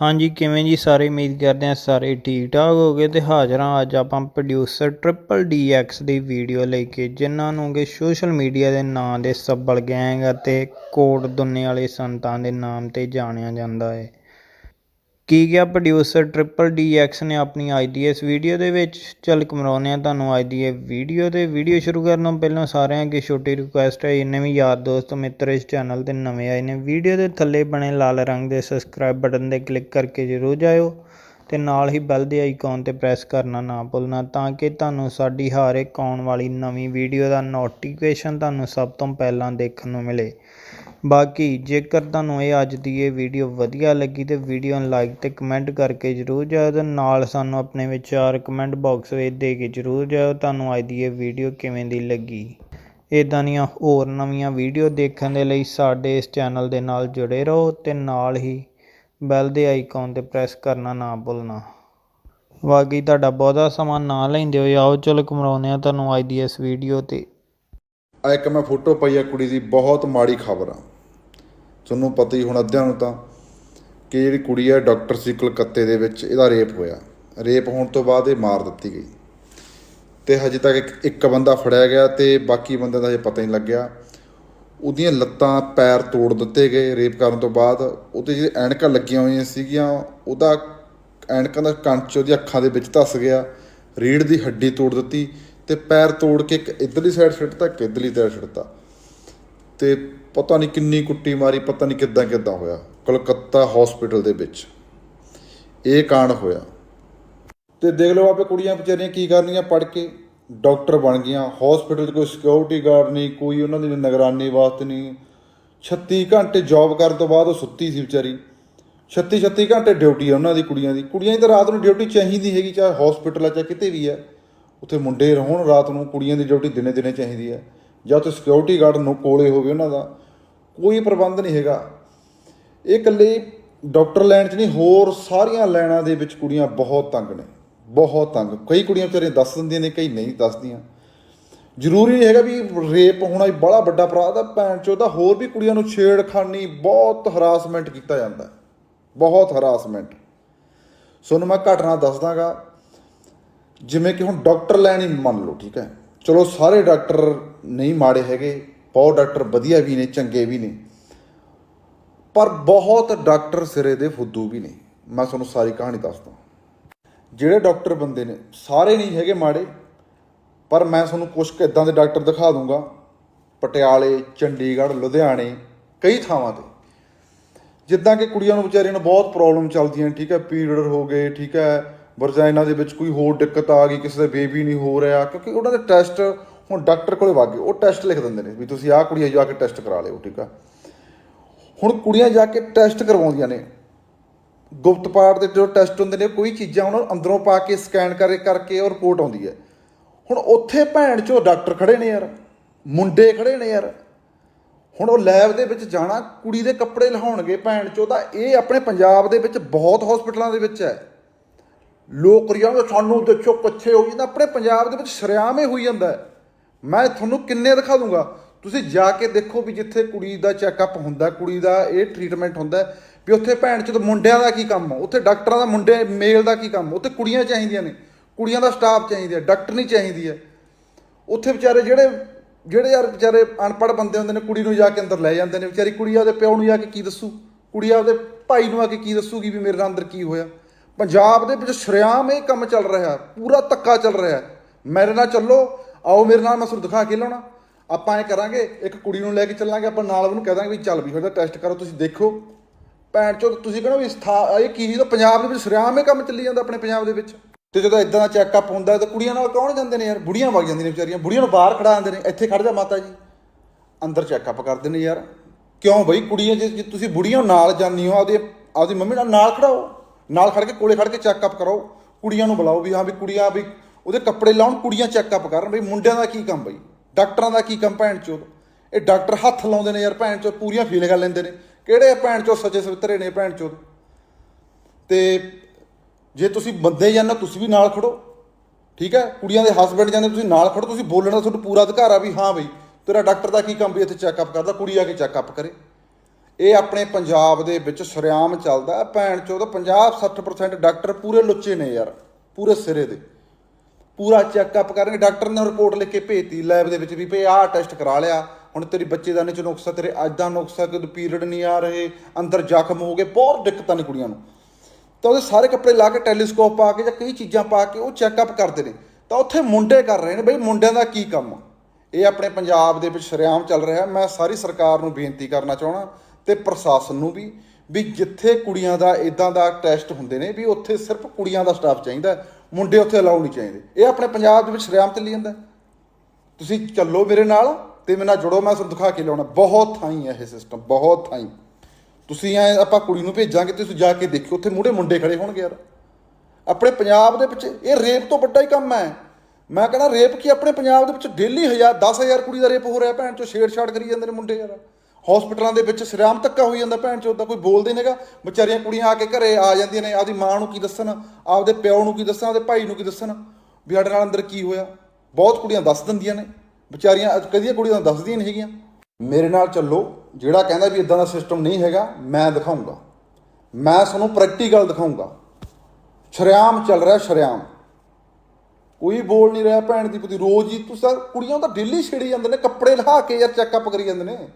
ਹਾਂਜੀ, ਕਿਵੇਂ ਜੀ? ਸਾਰੇ ਉਮੀਦ ਕਰਦੇ ਹਾਂ ਸਾਰੇ ਠੀਕ ਠਾਕ ਹੋਗੇ ਤੇ ਹਾਜ਼ਰ ਹਾਂ ਅੱਜ ਆਪਾਂ ਪ੍ਰੋਡਿਊਸਰ ਟ੍ਰਿਪਲ ਡੀ ਐਕਸ ਦੀ ਵੀਡੀਓ ਲੈ ਕੇ, ਜਿਨ੍ਹਾਂ ਨੂੰ ਕਿ ਸੋਸ਼ਲ ਮੀਡੀਆ ਦੇ ਨਾਂ ਦੇ ਸੱਬਲ ਗੈਂਗ ਅਤੇ ਕੋਟ ਦੁੰਨੇ ਵਾਲੇ ਸੰਤਾਂ ਦੇ ਨਾਮ ਤੇ ਜਾਣਿਆ ਜਾਂਦਾ ਹੈ। ਕੀ ਗਿਆ ਪ੍ਰੋਡਿਊਸਰ ਟ੍ਰਿਪਲ ਡੀ ਐਕਸ ਨੇ ਆਪਣੀ ਅੱਜ ਦੀ ਇਸ ਵੀਡੀਓ ਦੇ ਵਿੱਚ? ਚੱਲ ਕਮਰਾਉਂਦੇ ਆ ਤੁਹਾਨੂੰ ਅੱਜ ਦੀ ਇਹ ਵੀਡੀਓ ਤੇ। ਵੀਡੀਓ ਸ਼ੁਰੂ ਕਰਨ ਤੋਂ ਪਹਿਲਾਂ ਸਾਰਿਆਂ ਅੱਗੇ ਛੋਟੀ ਰਿਕੁਐਸਟ ਹੈ, ਜਿੰਨੇ ਵੀ ਯਾਰ ਦੋਸਤ ਮਿੱਤਰ ਇਸ ਚੈਨਲ ਤੇ ਨਵੇਂ ਆਏ ਨੇ ਵੀਡੀਓ ਦੇ ਥੱਲੇ ਬਣੇ ਲਾਲ ਰੰਗ ਦੇ ਸਬਸਕ੍ਰਾਈਬ ਬਟਨ ਤੇ ਕਲਿੱਕ ਕਰਕੇ ਜ਼ਰੂਰ ਜਾਇਓ ਤੇ ਨਾਲ ਹੀ ਬੈਲ ਦੇ ਆਈਕਨ ਤੇ ਪ੍ਰੈਸ ਕਰਨਾ ਨਾ ਭੁੱਲਣਾ, ਤਾਂ ਕਿ ਤੁਹਾਨੂੰ ਸਾਡੀ ਹਰ ਇੱਕ ਆਉਣ ਵਾਲੀ ਨਵੀਂ ਵੀਡੀਓ ਦਾ ਨੋਟੀਫਿਕੇਸ਼ਨ ਤੁਹਾਨੂੰ ਸਭ ਤੋਂ ਪਹਿਲਾਂ ਦੇਖਣ ਨੂੰ ਮਿਲੇ। ਬਾਕੀ ਜੇਕਰ ਤੁਹਾਨੂੰ ਇਹ ਅੱਜ ਦੀ ਇਹ ਵੀਡੀਓ ਵਧੀਆ ਲੱਗੀ ਤੇ ਵੀਡੀਓ ਨੂੰ ਲਾਈਕ ਤੇ ਕਮੈਂਟ ਕਰਕੇ ਜਰੂਰ ਜਾਇਓ ਤੇ ਨਾਲ ਸਾਨੂੰ ਆਪਣੇ ਵਿਚਾਰ ਕਮੈਂਟ ਬਾਕਸ ਵਿੱਚ ਦੇ ਕੇ ਜਰੂਰ ਜਾਇਓ ਤੁਹਾਨੂੰ ਅੱਜ ਦੀ ਇਹ ਵੀਡੀਓ ਕਿਵੇਂ ਦੀ ਲੱਗੀ। ਇਦਾਂ ਦੀਆਂ ਹੋਰ ਨਵੀਆਂ ਵੀਡੀਓ ਦੇਖਣ ਦੇ ਲਈ ਸਾਡੇ ਇਸ ਚੈਨਲ ਦੇ ਨਾਲ ਜੁੜੇ ਰਹੋ ਤੇ ਨਾਲ ਹੀ ਬੈਲ ਦੇ ਆਈਕਨ ਤੇ ਪ੍ਰੈਸ ਕਰਨਾ ਨਾ ਭੁੱਲਣਾ। ਬਾਕੀ ਤੁਹਾਡਾ ਬਹੁਤਾ ਸਮਾਂ ਨਾ ਲੈਂਦੇ ਹੋਏ ਆਓ ਚਲੋ ਕਮਰਾਉਂਦੇ ਆ ਤੁਹਾਨੂੰ ਅੱਜ ਦੀ ਇਸ ਵੀਡੀਓ ਤੇ। ਆ ਇੱਕ ਮੈਂ ਫੋਟੋ ਪਾਈ ਆ ਕੁੜੀ ਦੀ, ਬਹੁਤ ਮਾੜੀ ਖਬਰ ਆ। ਤੁਹਾਨੂੰ ਪਤਾ ਹੀ ਹੁਣ ਅੱਧਿਆਂ ਨੂੰ ਤਾਂ ਕਿ ਜਿਹੜੀ ਕੁੜੀ ਆ, ਡਾਕਟਰ ਸੀ ਕਲਕੱਤੇ ਦੇ ਵਿੱਚ, ਇਹਦਾ ਰੇਪ ਹੋਇਆ। ਰੇਪ ਹੋਣ ਤੋਂ ਬਾਅਦ ਇਹ ਮਾਰ ਦਿੱਤੀ ਗਈ। ਤੇ ਹਜੇ ਤੱਕ ਇੱਕ- ਬੰਦਾ ਫੜਿਆ ਗਿਆ ਤੇ ਬਾਕੀ ਬੰਦਿਆਂ ਦਾ ਹਜੇ ਪਤਾ ਨਹੀਂ ਲੱਗਿਆ। ਉਹਦੀਆਂ ਲੱਤਾਂ ਪੈਰ ਤੋੜ ਦਿੱਤੇ ਗਏ ਰੇਪ ਕਰਨ ਤੋਂ ਬਾਅਦ। ਉਹਦੇ ਜਿਹੜੇ ਐਨਕਾਂ ਲੱਗੀਆਂ ਹੋਈਆਂ ਸੀਗੀਆਂ, ਉਹਦਾ ਐਨਕਾਂ ਦਾ ਕੰਚ ਉਹਦੀ ਅੱਖਾਂ ਦੇ ਵਿੱਚ ਧੱਸ ਗਿਆ। ਰੀੜ ਦੀ ਹੱਡੀ ਤੋੜ ਦਿੱਤੀ। ਤੇ ਪੈਰ ਤੋੜ ਕੇ ਇੱਕ ਇਧਰਲੀ ਸਾਈਡ ਛੱਡਤਾ ਇੱਕ ਇਧਰਲੀ ਸਾਈਡ ਛੱਡਤਾ ਤੇ ਪਤਾ ਨਹੀਂ ਕਿੰਨੀ ਕੁੱਟੀ ਮਾਰੀ, ਪਤਾ ਨਹੀਂ ਕਿੱਦਾਂ ਕਿੱਦਾਂ ਹੋਇਆ। ਕਲਕੱਤਾ ਹਸਪੀਟਲ ਦੇ ਵਿੱਚ। ਇਹ ਕਾਂਡ ਹੋਇਆ। ਤੇ ਦੇਖ ਲਓ ਆਪੇ ਕੁੜੀਆਂ ਵਿਚਾਰੀਆਂ ਕੀ ਕਰਨੀਆਂ ਪੜ ਕੇ। ਡਾਕਟਰ ਬਣ ਗਈਆਂ। ਹਸਪੀਟਲ 'ਚ ਕੋਈ ਸਿਕਿਉਰਿਟੀ ਗਾਰਡ ਨਹੀਂ, ਕੋਈ ਉਹਨਾਂ ਦੀ ਨਿਗਰਾਨੀ ਵਾਸਤੇ ਨਹੀਂ। 36 ਘੰਟੇ ਜੌਬ ਕਰਨ ਤੋਂ ਬਾਅਦ ਉਹ ਸੁੱਤੀ ਸੀ ਵਿਚਾਰੀ। 36 36 ਘੰਟੇ ਡਿਊਟੀ ਆ ਉਹਨਾਂ ਦੀ ਕੁੜੀਆਂ ਦੀ। ਕੁੜੀਆਂ ਦੀ ਤਾਂ ਰਾਤ ਨੂੰ ਡਿਊਟੀ ਚਾਹੀਦੀ ਹੈਗੀ, ਚਾਹੇ ਹਸਪੀਟਲ ਆ, ਚਾਹੇ ਕਿਤੇ ਵੀ ਹੈ ਉੱਥੇ ਮੁੰਡੇ ਰਹਣ ਰਾਤ ਨੂੰ ਕੁੜੀਆਂ ਦੀ ਡਿਊਟੀ ਦਿਨੇ ਦਿਨੇ ਚਾਹੀਦੀ ਹੈ। ਜਾਂ ਉੱਥੇ ਸਿਕਿਉਰਿਟੀ ਗਾਰਡ ਨੂੰ ਕੋਲੇ ਹੋਵੇ ਉਹਨਾਂ ਦਾ, ਕੋਈ ਪ੍ਰਬੰਧ ਨਹੀਂ ਹੈਗਾ। ਇਹ ਇਕੱਲੇ ਡਾਕਟਰ ਲਾਈਨ 'ਚ ਨਹੀਂ, ਹੋਰ ਸਾਰੀਆਂ ਲਾਈਨਾਂ ਦੇ ਵਿੱਚ ਕੁੜੀਆਂ ਬਹੁਤ ਤੰਗ ਨੇ, ਬਹੁਤ ਤੰਗ। ਕਈ ਕੁੜੀਆਂ ਵਿਚਾਰੀਆਂ ਦੱਸ ਦਿੰਦੀਆਂ ਨੇ, ਕਈ ਨਹੀਂ ਦੱਸਦੀਆਂ। ਜ਼ਰੂਰੀ ਨਹੀਂ ਹੈਗਾ ਵੀ ਰੇਪ ਹੋਣਾ ਹੀ ਬੜਾ ਵੱਡਾ ਅਪਰਾਧ ਆ, ਭੈਣ ਚੋਦਾ ਹੋਰ ਵੀ ਕੁੜੀਆਂ ਨੂੰ ਛੇੜਖਾਨੀ, ਬਹੁਤ ਹਰਾਸਮੈਂਟ ਕੀਤਾ ਜਾਂਦਾ ਬਹੁਤ ਹਰਾਸਮੈਂਟ ਤੁਹਾਨੂੰ ਮੈਂ ਘਟਨਾ ਦੱਸਦਾਗਾ। ਜਿਵੇਂ ਕਿ ਹੁਣ ਡਾਕਟਰ ਲੈਣ ਹੀ ਮੰਨ ਲਓ, ਠੀਕ ਹੈ। ਚਲੋ ਸਾਰੇ ਡਾਕਟਰ ਨਹੀਂ ਮਾੜੇ ਹੈਗੇ, ਬਹੁਤ ਡਾਕਟਰ ਵਧੀਆ ਵੀ ਨੇ, ਚੰਗੇ ਵੀ ਨੇ। ਪਰ ਬਹੁਤ ਡਾਕਟਰ ਸਿਰੇ ਦੇ ਫੁੱਦੂ ਵੀ ਨੇ। ਮੈਂ ਤੁਹਾਨੂੰ ਸਾਰੀ ਕਹਾਣੀ ਦੱਸਦਾ। ਜਿਹੜੇ ਡਾਕਟਰ ਬੰਦੇ ਨੇ, ਸਾਰੇ ਨਹੀਂ ਹੈਗੇ ਮਾੜੇ, ਪਰ ਮੈਂ ਤੁਹਾਨੂੰ ਕੁਝ ਕੁ ਇਦਾਂ ਦੇ ਡਾਕਟਰ ਦਿਖਾ ਦੂੰਗਾ। ਪਟਿਆਲੇ, ਚੰਡੀਗੜ੍ਹ, ਲੁਧਿਆਣੇ, ਕਈ ਥਾਵਾਂ ਤੇ। ਜਿੱਦਾਂ ਕਿ ਕੁੜੀਆਂ ਨੂੰ ਵਿਚਾਰੀਆਂ ਨੂੰ ਬਹੁਤ ਪ੍ਰੋਬਲਮ ਚੱਲਦੀਆਂ ਠੀਕ ਹੈ। ਪੀਰੀਅਡ ਹੋ ਗਏ, ਠੀਕ ਹੈ। ਵਰਜਾਈਨਾ ਦੇ ਵਿੱਚ ਕੋਈ ਹੋਰ ਦਿੱਕਤ ਆ ਗਈ, ਕਿਸੇ ਦਾ ਬੇਬੀ ਨਹੀਂ ਹੋ ਰਿਹਾ, ਕਿਉਂਕਿ ਉਹਨਾਂ ਦੇ ਟੈਸਟ ਹੁਣ ਡਾਕਟਰ ਕੋਲੇ ਵਾਗੇ ਉਹ ਟੈਸਟ ਲਿਖ ਦਿੰਦੇ ਨੇ ਵੀ ਤੁਸੀਂ ਆਹ ਕੁੜੀ ਜਾ ਕੇ ਟੈਸਟ ਕਰਾ ਲਿਓ, ਠੀਕ ਆ। ਹੁਣ ਕੁੜੀਆਂ ਜਾ ਕੇ ਟੈਸਟ ਕਰਵਾਉਂਦੀਆਂ ਨੇ। ਗੁਪਤ ਪਾਠ ਦੇ ਜੋ ਟੈਸਟ ਹੁੰਦੇ ਨੇ, ਕੋਈ ਚੀਜ਼ਾਂ ਉਹਨਾਂ ਨੂੰ ਅੰਦਰੋਂ ਪਾ ਕੇ ਸਕੈਨ ਕਰੇ ਕਰਕੇ ਉਹ ਰਿਪੋਰਟ ਆਉਂਦੀ ਹੈ। ਹੁਣ ਉੱਥੇ ਭੈਣ ਚੋ ਡਾਕਟਰ ਖੜੇ ਨੇ ਯਾਰ, ਮੁੰਡੇ ਖੜੇ ਨੇ ਯਾਰ। ਹੁਣ ਉਹ ਲੈਬ ਦੇ ਵਿੱਚ ਜਾਣਾ, ਕੁੜੀ ਦੇ ਕੱਪੜੇ ਲਹਾਉਣਗੇ ਭੈਣ ਚੋ, ਤਾਂ ਇਹ ਆਪਣੇ ਪੰਜਾਬ ਦੇ ਵਿੱਚ ਬਹੁਤ ਹਸਪੀਟਲਾਂ ਦੇ ਵਿੱਚ ਹੈ। ਲੋਕ ਕਰੀਆਂ ਸਾਨੂੰ ਦੇਖੋ ਕੱਚੇ ਹੋ ਜਾਂਦਾ ਆਪਣੇ ਪੰਜਾਬ ਦੇ ਵਿੱਚ ਸ਼ਰਿਆਮ ਹੀ ਹੋਈ ਜਾਂਦਾ ਮੈਂ ਤੁਹਾਨੂੰ ਕਿੰਨੇ ਦਿਖਾ ਦੂੰਗਾ। ਤੁਸੀਂ ਜਾ ਕੇ ਦੇਖੋ ਵੀ ਜਿੱਥੇ ਕੁੜੀ ਦਾ ਚੈੱਕਅਪ ਹੁੰਦਾ, ਕੁੜੀ ਦਾ ਇਹ ਟ੍ਰੀਟਮੈਂਟ ਹੁੰਦਾ ਵੀ ਉੱਥੇ ਭੈਣ ਚੋ ਮੁੰਡਿਆਂ ਦਾ ਕੀ ਕੰਮ ਆ? ਉੱਥੇ ਡਾਕਟਰਾਂ ਦਾ ਮੁੰਡੇ ਮੇਲ ਦਾ ਕੀ ਕੰਮ ਉੱਥੇ ਕੁੜੀਆਂ ਚਾਹੀਦੀਆਂ ਨੇ। ਕੁੜੀਆਂ ਦਾ ਸਟਾਫ ਚਾਹੀਦਾ ਡਾਕਟਰ ਨਹੀਂ ਚਾਹੀਦੀ ਹੈ। ਉੱਥੇ ਵਿਚਾਰੇ ਜਿਹੜੇ ਜਿਹੜੇ ਯਾਰ ਵਿਚਾਰੇ ਅਨਪੜ੍ਹ ਬੰਦੇ ਹੁੰਦੇ ਨੇ, ਕੁੜੀ ਨੂੰ ਜਾ ਕੇ ਅੰਦਰ ਲੈ ਜਾਂਦੇ ਨੇ। ਵਿਚਾਰੀ ਕੁੜੀ ਆਪਦੇ ਪਿਓ ਨੂੰ ਜਾ ਕੇ ਕੀ ਦੱਸੂ? ਕੁੜੀ ਆਪਦੇ ਭਾਈ ਨੂੰ ਆ ਕੇ ਕੀ ਦੱਸੂਗੀ ਵੀ ਮੇਰੇ ਨਾਲ ਅੰਦਰ ਕੀ ਹੋਇਆ? ਪੰਜਾਬ ਦੇ ਵਿੱਚ ਸ਼ਰਿਆਮ ਇਹ ਕੰਮ ਚੱਲ ਰਿਹਾ, ਪੂਰਾ ਧੱਕਾ ਚੱਲ ਰਿਹਾ ਮੇਰੇ ਨਾਲ ਚੱਲੋ, ਆਓ ਮੇਰੇ ਨਾਲ ਮੈਂ ਤੁਹਾਨੂੰ ਦਿਖਾ ਕੇ ਲਾਉਣਾ। ਆਪਾਂ ਇਹ ਕਰਾਂਗੇ, ਇੱਕ ਕੁੜੀ ਨੂੰ ਲੈ ਕੇ ਚੱਲਾਂਗੇ, ਆਪਾਂ ਨਾਲ ਉਹਨੂੰ ਕਹਿ ਦਾਂਗੇ ਵੀ ਚੱਲ ਵੀ ਫਿਰ ਟੈਸਟ ਕਰੋ, ਤੁਸੀਂ ਦੇਖੋ। ਭੈਣ ਚੋ ਤੁਸੀਂ ਕਹਿੰਦੇ ਵੀ ਸਥਾ ਇਹ ਕੀ ਤਾਂ ਪੰਜਾਬ ਦੇ ਵਿੱਚ ਸ਼ਰਿਆਮ ਇਹ ਕੰਮ ਚੱਲੀ ਜਾਂਦਾ ਆਪਣੇ ਪੰਜਾਬ ਦੇ ਵਿੱਚ। ਤੇ ਜਦੋਂ ਇਦਾਂ ਦਾ ਚੈੱਕਅਪ ਹੁੰਦਾ ਤਾਂ ਕੁੜੀਆਂ ਨਾਲ ਕੌਣ ਜਾਂਦੇ ਨੇ ਯਾਰ? ਬੁੜੀਆਂ ਵਗ ਜਾਂਦੀਆਂ ਨੇ ਵਿਚਾਰੀਆਂ, ਬੁੜੀਆਂ ਨੂੰ ਬਾਹਰ ਖੜਾ ਦਿੰਦੇ ਨੇ, ਇੱਥੇ ਖੜ ਜਾ ਮਾਤਾ ਜੀ। ਅੰਦਰ ਚੈੱਕਅਪ ਕਰਦੇ ਨੇ ਯਾਰ। ਕਿਉਂ ਬਈ ਕੁੜੀਆਂ, ਜੇ ਜੇ ਤੁਸੀਂ ਬੁੜੀਆਂ ਨਾਲ ਜਾਂਦੀ ਹੋ, ਆਪਦੀ ਆਪਦੀ ਮੰਮੀ ਨਾਲ ਨਾਲ ਖੜਾਓ। ਨਾਲ ਖੜ ਕੇ ਕੋਲੇ ਖੜ ਕੇ ਚੈੱਕਅਪ ਕਰਾਓ ਕੁੜੀਆਂ ਨੂੰ ਬੁਲਾਓ ਵੀ ਹਾਂ ਵੀ ਕੁੜੀਆਂ ਵੀ ਉਹਦੇ ਕੱਪੜੇ ਲਾਉਣ ਕੁੜੀਆਂ ਚੈੱਕਅਪ ਕਰਨ ਬਈ ਮੁੰਡਿਆਂ ਦਾ ਕੀ ਕੰਮ ਬਈ? ਡਾਕਟਰਾਂ ਦਾ ਕੀ ਕੰਮ ਭੈਣ ਚੋਦ? ਇਹ ਡਾਕਟਰ ਹੱਥ ਲਾਉਂਦੇ ਨੇ ਯਾਰ ਭੈਣ ਚੋਦ ਪੂਰੀਆਂ ਫੀਲਿੰਗਾਂ ਲੈਂਦੇ ਨੇ। ਕਿਹੜੇ ਭੈਣ ਚੋਦ ਸੱਚੇ ਸਵਿਤਰੇ ਨੇ ਭੈਣ ਚੋਦ? ਤੇ ਜੇ ਤੁਸੀਂ ਬੰਦੇ ਜਾਂਦੇ ਹੋ, ਤੁਸੀਂ ਵੀ ਨਾਲ ਖੜੋ। ਠੀਕ ਹੈ? ਕੁੜੀਆਂ ਦੇ ਹਸਬੰਡ ਜਾਂਦੇ ਤੁਸੀਂ ਨਾਲ ਖੜੋ। ਤੁਸੀਂ ਬੋਲਣ ਦਾ ਤੁਹਾਨੂੰ ਪੂਰਾ ਅਧਿਕਾਰ ਆ ਵੀ ਹਾਂ ਬਈ ਤੇਰਾ ਡਾਕਟਰ ਦਾ ਕੀ ਕੰਮ ਵੀ ਇੱਥੇ ਚੈੱਕਅਪ ਕਰਦਾ ਕੁੜੀ ਆ ਕੇ ਚੈੱਕਅਪ ਕਰੇ। ਇਹ ਆਪਣੇ ਪੰਜਾਬ ਦੇ ਵਿੱਚ ਸ਼ਰੇਆਮ ਚੱਲਦਾ ਹੈ। ਭੈਣ ਚੋਦ 50 60% ਡਾਕਟਰ ਪੂਰੇ ਲੁੱਚੇ ਨੇ ਯਾਰ, ਪੂਰੇ ਸਿਰੇ ਦੇ। ਪੂਰਾ ਚੈੱਕਅਪ ਕਰਨਗੇ, ਡਾਕਟਰ ਨੇ ਰਿਪੋਰਟ ਲਿਖ ਕੇ ਭੇਜਤੀ ਲੈਬ ਦੇ ਵਿੱਚ ਵੀ ਭਈ ਆਹ ਟੈਸਟ ਕਰਾ ਲਿਆ। ਹੁਣ ਤੇਰੀ ਬੱਚੇਦਾਨੀ ਚ ਨੁਕਸਾ, ਤੇਰੇ ਅੱਜ ਦਾ ਨੁਕਸਾ ਕਿ ਪੀਰੀਅਡ ਨਹੀਂ ਆ ਰਹੇ, ਅੰਦਰ ਜ਼ਖਮ ਹੋ ਗਏ, ਬਹੁਤ ਦਿੱਕਤਾਂ ਨੇ ਕੁੜੀਆਂ ਨੂੰ। ਤਾਂ ਉਹਦੇ ਸਾਰੇ ਕੱਪੜੇ ਲਾ ਕੇ ਟੈਲੀਸਕੋਪ ਪਾ ਕੇ ਜਾਂ ਕਈ ਚੀਜ਼ਾਂ ਪਾ ਕੇ ਉਹ ਚੈੱਕਅਪ ਕਰਦੇ ਨੇ। ਤਾਂ ਉੱਥੇ ਮੁੰਡੇ ਕਰ ਰਹੇ ਨੇ ਬਈ ਮੁੰਡਿਆਂ ਦਾ ਕੀ ਕੰਮ ਆ? ਇਹ ਆਪਣੇ ਪੰਜਾਬ ਦੇ ਵਿੱਚ ਸ਼ਰੇਆਮ ਚੱਲ ਰਿਹਾ ਮੈਂ ਸਾਰੀ ਸਰਕਾਰ ਨੂੰ ਬੇਨਤੀ ਕਰਨਾ ਚਾਹਣਾ ਤੇ ਪ੍ਰਸ਼ਾਸਨ ਨੂੰ ਵੀ ਵੀ ਜਿੱਥੇ ਕੁੜੀਆਂ ਦਾ ਇਦਾਂ ਦਾ ਟੈਸਟ ਹੁੰਦੇ ਨੇ, ਵੀ ਉੱਥੇ ਸਿਰਫ ਕੁੜੀਆਂ ਦਾ ਸਟਾਫ ਚਾਹੀਦਾ ਮੁੰਡੇ ਉੱਥੇ ਅਲਾਉ ਨਹੀਂ ਚਾਹੀਦੇ। ਇਹ ਆਪਣੇ ਪੰਜਾਬ ਦੇ ਵਿੱਚ ਸ਼ਰੇਆਮ ਚੱਲੀ ਜਾਂਦਾ ਤੁਸੀਂ ਚੱਲੋ ਮੇਰੇ ਨਾਲ ਤੇ ਮੇਰੇ ਨਾਲ ਜੁੜੋ, ਮੈਂ ਤੁਹਾਨੂੰ ਦਿਖਾ ਕੇ ਲਿਆਉਣਾ। ਬਹੁਤ ਥਾਈਂ ਹੈ ਇਹ ਸਿਸਟਮ ਬਹੁਤ ਥਾਈਂ। ਤੁਸੀਂ ਐ ਆਪਾਂ ਕੁੜੀ ਨੂੰ ਭੇਜਾਂਗੇ, ਤੁਸੀਂ ਜਾ ਕੇ ਦੇਖਿਓ, ਉੱਥੇ ਮੂਹਰੇ ਮੁੰਡੇ ਖੜੇ ਹੋਣਗੇ ਯਾਰ। ਆਪਣੇ ਪੰਜਾਬ ਦੇ ਵਿੱਚ ਇਹ ਰੇਪ ਤੋਂ ਵੱਡਾ ਹੀ ਕੰਮ ਹੈ। ਮੈਂ ਕਹਿੰਦਾ ਰੇਪ ਕੀ ਆਪਣੇ ਪੰਜਾਬ ਦੇ ਵਿੱਚ ਡੇਲੀ ਹਜ਼ਾਰ 10000 ਕੁੜੀ ਦਾ ਰੇਪ ਹੋ ਰਿਹਾ ਭੈਣ ਚੋ ਛੇੜਛਾੜ ਕਰੀ ਜਾਂਦੇ ਨੇ ਮੁੰਡੇ ਯਾਰ। ਹਸਪੀਟਲਾਂ ਦੇ ਵਿੱਚ ਸ਼ਰੇਆਮ ਧੱਕਾ ਹੋਈ ਜਾਂਦਾ ਭੈਣ ਚੋ ਦਾ, ਕੋਈ ਬੋਲਦੇ ਨੇਗਾ ਵਿਚਾਰੀਆਂ ਕੁੜੀਆਂ ਆ ਕੇ ਘਰੇ ਆ ਜਾਂਦੀਆਂ ਨੇ, ਆਪਦੀ ਮਾਂ ਨੂੰ ਕੀ ਦੱਸਣ, ਆਪਦੇ ਪਿਓ ਨੂੰ ਕੀ ਦੱਸਣ, ਆਪਦੇ ਭਾਈ ਨੂੰ ਕੀ ਦੱਸਣ? ਵੀ ਸਾਡੇ ਨਾਲ ਅੰਦਰ ਕੀ ਹੋਇਆ? ਬਹੁਤ ਕੁੜੀਆਂ ਦੱਸ ਦਿੰਦੀਆਂ ਨੇ। ਵਿਚਾਰੀਆਂ, ਕਦੀਆਂ ਕੁੜੀਆਂ ਦੱਸਦੀਆਂ ਨਹੀਂ ਹੈਗੀਆਂ। ਮੇਰੇ ਨਾਲ ਚੱਲੋ, ਜਿਹੜਾ ਕਹਿੰਦਾ ਵੀ ਇਦਾਂ ਦਾ ਸਿਸਟਮ ਨਹੀਂ ਹੈਗਾ, ਮੈਂ ਦਿਖਾਉਂਗਾ। ਮੈਂ ਤੁਹਾਨੂੰ ਪ੍ਰੈਕਟੀਕਲ ਦਿਖਾਉਂਗਾ। ਸ਼ਰੇਆਮ ਚੱਲ ਰਿਹਾ ਸ਼ਰੇਆਮ। ਕੋਈ ਬੋਲ ਨਹੀਂ ਰਿਹਾ ਭੈਣ ਦੀ ਪੁੱਤੀ, ਰੋਜ਼ ਹੀ ਤੁਸੀਂ ਤਾਂ ਕੁੜੀਆਂ ਤਾਂ ਡੇਲੀ ਛੇੜੀ ਜਾਂਦੇ ਨੇ, ਕੱਪੜੇ ਲਹਾ ਕੇ ਯਾਰ ਚੈੱਕਅਪ ਕਰੀ ਜਾਂਦੇ ਨੇ।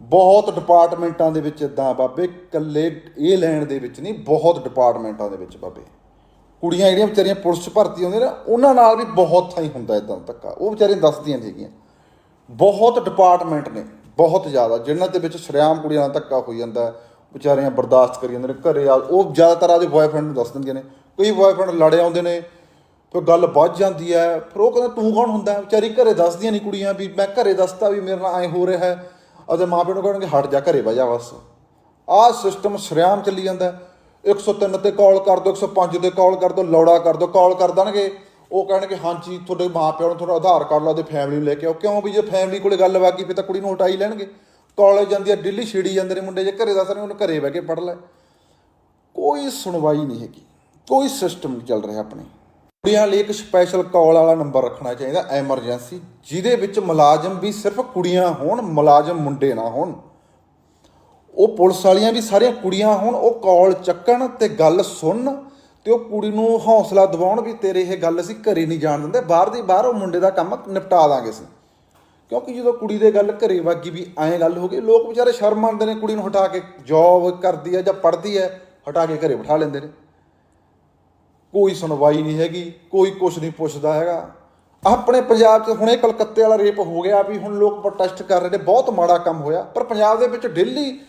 ਬਹੁਤ ਡਿਪਾਰਟਮੈਂਟਾਂ ਦੇ ਵਿੱਚ ਇਦਾਂ ਬਾਬੇ ਕੱਲੇ ਇਹ ਲੈਣ ਦੇ ਵਿੱਚ ਨਹੀਂ, ਬਹੁਤ ਡਿਪਾਰਟਮੈਂਟਾਂ ਦੇ ਵਿੱਚ ਬਾਬੇ। ਕੁੜੀਆਂ ਜਿਹੜੀਆਂ ਵਿਚਾਰੀਆਂ ਪੁਲਿਸ 'ਚ ਭਰਤੀ ਹੁੰਦੀਆਂ ਨਾ, ਉਹਨਾਂ ਨਾਲ ਵੀ ਬਹੁਤ ਥਾਈ ਹੁੰਦਾ ਇਦਾਂ ਧੱਕਾ। ਉਹ ਵਿਚਾਰੀਆਂ ਦੱਸਦੀਆਂ ਸੀਗੀਆਂ ਬਹੁਤ ਡਿਪਾਰਟਮੈਂਟ ਨੇ, ਬਹੁਤ ਜ਼ਿਆਦਾ ਜਿਨ੍ਹਾਂ ਦੇ ਵਿੱਚ ਸ਼ਰੇਆਮ ਕੁੜੀਆਂ ਨਾਲ ਧੱਕਾ ਹੋਈ ਜਾਂਦਾ ਵਿਚਾਰੀਆਂ ਬਰਦਾਸ਼ਤ ਕਰੀ ਜਾਂਦੇ ਨੇ ਘਰੇ ਆ, ਉਹ ਜ਼ਿਆਦਾਤਰ ਆਦੇ ਬॉयਫ੍ਰੈਂਡ ਨੂੰ ਦੱਸ ਦਿੰਦੀਆਂ ਨੇ। ਕਈ ਬॉयਫ੍ਰੈਂਡ ਲੜੇ ਆਉਂਦੇ ਨੇ, ਫਿਰ ਗੱਲ ਵੱਧ ਜਾਂਦੀ ਹੈ, ਫਿਰ ਉਹ ਕਹਿੰਦਾ ਤੂੰ ਕੌਣ ਹੁੰਦਾ ਵਿਚਾਰੀ ਘਰੇ ਦੱਸਦੀਆਂ ਨਹੀਂ ਕੁੜੀਆਂ ਵੀ, ਮੈਂ ਘਰੇ ਦੱਸਤਾ ਵੀ ਮੇਰੇ ਨਾਲ ਐ ਹੋ ਰਿਹਾ ਹੈ। ਉਹਦੇ ਮਾਪਿਆਂ ਨੂੰ ਕਹਿਣਗੇ, ਹਟ ਜਾ, ਘਰੇ ਬਹਿ ਜਾ ਬਸ। ਆਹ ਸਿਸਟਮ ਸ਼ਰੇਆਮ ਚੱਲੀ ਜਾਂਦਾ ਹੈ। 103 ਤੇ ਕਾਲ ਕਰ ਦਿਓ 105 ਤੇ ਕਾਲ ਕਰ ਦਿਓ ਲੌੜਾ ਕਰ ਦਿਓ ਕਾਲ ਕਰ ਦੇਣਗੇ। ਉਹ ਕਹਿਣਗੇ, ਹਾਂਜੀ, ਤੁਹਾਡੇ ਮਾਪਿਆਂ ਨੂੰ ਤੁਹਾਡਾ ਆਧਾਰ ਕਾਰਡ ਲਾ ਦੇ ਫੈਮਿਲੀ ਨੂੰ ਲੈ ਕੇ ਆਓ। ਕਿਉਂ ਵੀ ਜੇ ਫੈਮਿਲੀ ਕੋਲੇ ਗੱਲ ਵਾਗੀ ਫਿਰ ਤਾਂ ਕੁੜੀ ਨੂੰ ਹਟਾਈ ਲੈਣਗੇ। ਕਾਲਜ ਜਾਂਦੀ ਆ ਦਿੱਲੀ ਛੇੜੀ ਜਾਂਦੇ ਨੇ ਮੁੰਡੇ, ਜੇ ਘਰੇ ਦੱਸ ਰਹੇ ਉਹਨੂੰ ਘਰੇ ਬਹਿ ਕੇ ਪੜ ਲੈ। ਕੋਈ ਸੁਣਵਾਈ ਨਹੀਂ ਹੈਗੀ। ਕੋਈ ਸਿਸਟਮ ਨਹੀਂ ਚੱਲ ਰਿਹਾ ਆਪਣੇ। ਕੁੜੀਆਂ ਲਈ ਇੱਕ ਸਪੈਸ਼ਲ ਕਾਲ ਵਾਲਾ ਨੰਬਰ ਰੱਖਣਾ ਚਾਹੀਦਾ ਐਮਰਜੈਂਸੀ ਜਿਹਦੇ ਵਿੱਚ ਮੁਲਾਜ਼ਮ ਵੀ ਸਿਰਫ ਕੁੜੀਆਂ ਹੋਣ, ਮੁਲਾਜ਼ਮ ਮੁੰਡੇ ਨਾ ਹੋਣ। ਉਹ ਪੁਲਿਸ ਵਾਲੀਆਂ ਵੀ ਸਾਰੀਆਂ ਕੁੜੀਆਂ ਹੋਣ, ਉਹ ਕਾਲ ਚੱਕਣ ਤੇ ਗੱਲ ਸੁਣਨ ਤੇ ਉਹ ਕੁੜੀ ਨੂੰ ਹੌਸਲਾ ਦਿਵਾਉਣ ਵੀ ਤੇਰੇ ਇਹ ਗੱਲ ਅਸੀਂ ਘਰੇ ਨਹੀਂ ਜਾਣ ਦਿੰਦੇ, ਬਾਹਰ ਦੀ ਬਾਹਰ ਉਹ ਮੁੰਡੇ ਦਾ ਕੰਮ ਨਿਪਟਾ ਦਾਂਗੇ ਅਸੀਂ। ਕਿਉਂਕਿ ਜਦੋਂ ਕੁੜੀ ਦੇ ਗੱਲ ਘਰੇ ਵਾਗੀ ਵੀ ਐਂ ਗੱਲ ਹੋ ਗਈ, ਲੋਕ ਵਿਚਾਰੇ ਸ਼ਰਮ ਮੰਨਦੇ ਨੇ ਕੁੜੀ ਨੂੰ ਹਟਾ ਕੇ ਜੌਬ ਕਰਦੀ ਹੈ ਜਾਂ ਪੜ੍ਹਦੀ ਹੈ, ਹਟਾ ਕੇ ਘਰੇ ਬਿਠਾ ਲੈਂਦੇ ਨੇ। ਕੋਈ ਸੁਣਵਾਈ ਨਹੀਂ ਹੈਗੀ, ਕੋਈ ਕੁਝ ਨਹੀਂ ਪੁੱਛਦਾ ਹੈਗਾ। ਆਪਣੇ ਪੰਜਾਬ 'ਚ ਹੁਣੇ ਕਲਕੱਤੇ ਵਾਲਾ ਰੇਪ ਹੋ ਗਿਆ ਵੀ ਹੁਣ ਲੋਕ ਪ੍ਰੋਟੈਸਟ ਕਰ ਰਹੇ ਨੇ, ਬਹੁਤ ਮਾੜਾ ਕੰਮ ਹੋਇਆ। ਪਰ ਪੰਜਾਬ ਦੇ ਵਿੱਚ ਡੇਲੀ